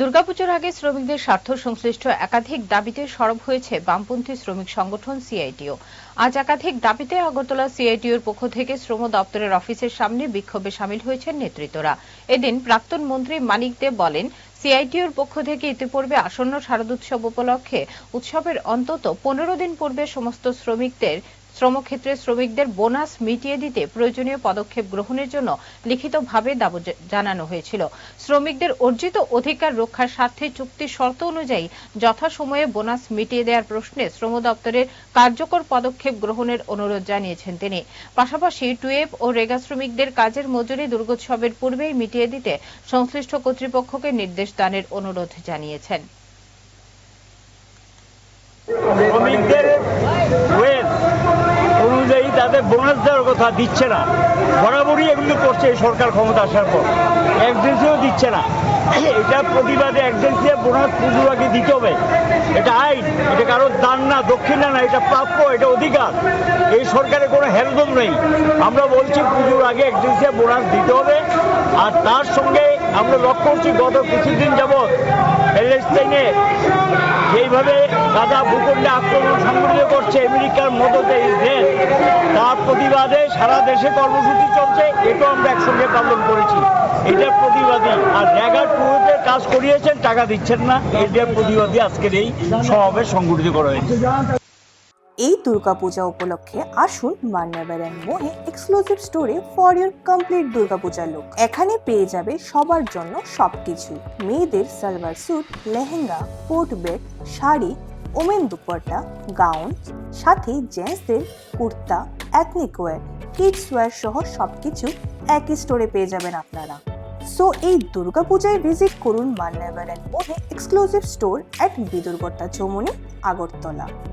দুর্গাপুজোর আগে শ্রমিকদের স্বার্থ সংশ্লিষ্ট একাধিক দাবিতে সরব হয়েছে বামপন্থী শ্রমিক সংগঠন সিআইটিও। আজ একাধিক দাবিতে আগরতলা সিআইটিওর পক্ষ থেকে শ্রম দপ্তরের অফিসের সামনে বিক্ষোভে সামিল হয়েছেন নেতৃত্বরা। এদিন প্রাক্তন মন্ত্রী মানিক দে বলেন, সিআইটিওর পক্ষ থেকে ইতিপূর্বে আসন্ন শারদোৎসব উপলক্ষে, উৎসবের অন্তত পনেরো দিন পূর্বে সমস্ত শ্রমিকদের শ্রমক্ষেত্রে শ্রমিকদের বোনাস মিটিয়ে দিতে প্রয়োজনীয় পদক্ষেপ গ্রহণের জন্য লিখিতভাবে দাবি জানানো হয়েছিল। শ্রমিকদের অর্জিত অধিকার রক্ষার স্বার্থে চুক্তির শর্ত অনুযায়ী যথাসময়ে বোনাস মিটিয়ে দেওয়ার প্রশ্নে শ্রম দপ্তরের কার্যকর পদক্ষেপ গ্রহণের অনুরোধ জানিয়েছেন তিনি। পাশাপাশি টুয়েব ও রেগা শ্রমিকদের কাজের মজুরি দুর্গোৎসবের পূর্বেই মিটিয়ে দিতে সংশ্লিষ্ট কর্তৃপক্ষকে নির্দেশ দানের অনুরোধ জানিয়েছেন। বোনাস দেওয়ার কথা দিচ্ছে না। বরাবরই এগুলো করছে এই সরকার ক্ষমতা আসার পর। একজেন্সিও দিচ্ছে না। এটা প্রতিবাদে একজেন্সি বোনাস পুজোর আগে দিতে হবে। এটা আইন, এটা কারোর দান না, দক্ষিণা না, এটা প্রাপ্য, এটা অধিকার। এই সরকারের কোনো হেলদম নেই। আমরা বলছি পুজোর আগে একজেন্সি বোনাস দিতে হবে। আর তার সঙ্গে আমরা লক্ষ্য করছি গত কিছুদিন যাবৎ প্যালেস্টাইনে যেইভাবে গাদা ভূখণ্ডে আক্রমণ সংগঠিত করছে, আমেরিকার মদতে ইসরায়েল, তার প্রতিবাদে সারা দেশে কর্মসূচি চলছে, এটাও আমরা একসঙ্গে পালন করেছি। এটার প্রতিবাদী আর জায়গা টুতে কাজ করিয়েছেন, টাকা দিচ্ছেন না এটার প্রতিবাদী আজকের এই সমাবেশ সংগঠিত করা হয়েছে। এই দুর্গাপূজা উপলক্ষে আসুন মান্নাবার অ্যান্ড মোহে এক্সক্লুসিভ স্টোরে for your complete Durga Puja look এখানে পেয়ে যাবে সবার জন্য সবকিছু। মেয়েদের সালভার স্যুট লেহেঙ্গা কোট বেড শাড়ি ওমেন দুপাট্টা গাউন সাথে জেন্টসদের kurta ethnic wear kids wear সহ সবকিছু একই স্টোরে পেয়ে যাবেন আপনারা। সো এই দুর্গাপূজায় ভিজিট করুন Manyavar and Mohey exclusive store at বিদুর্গট্টা Chaumoni Agartala.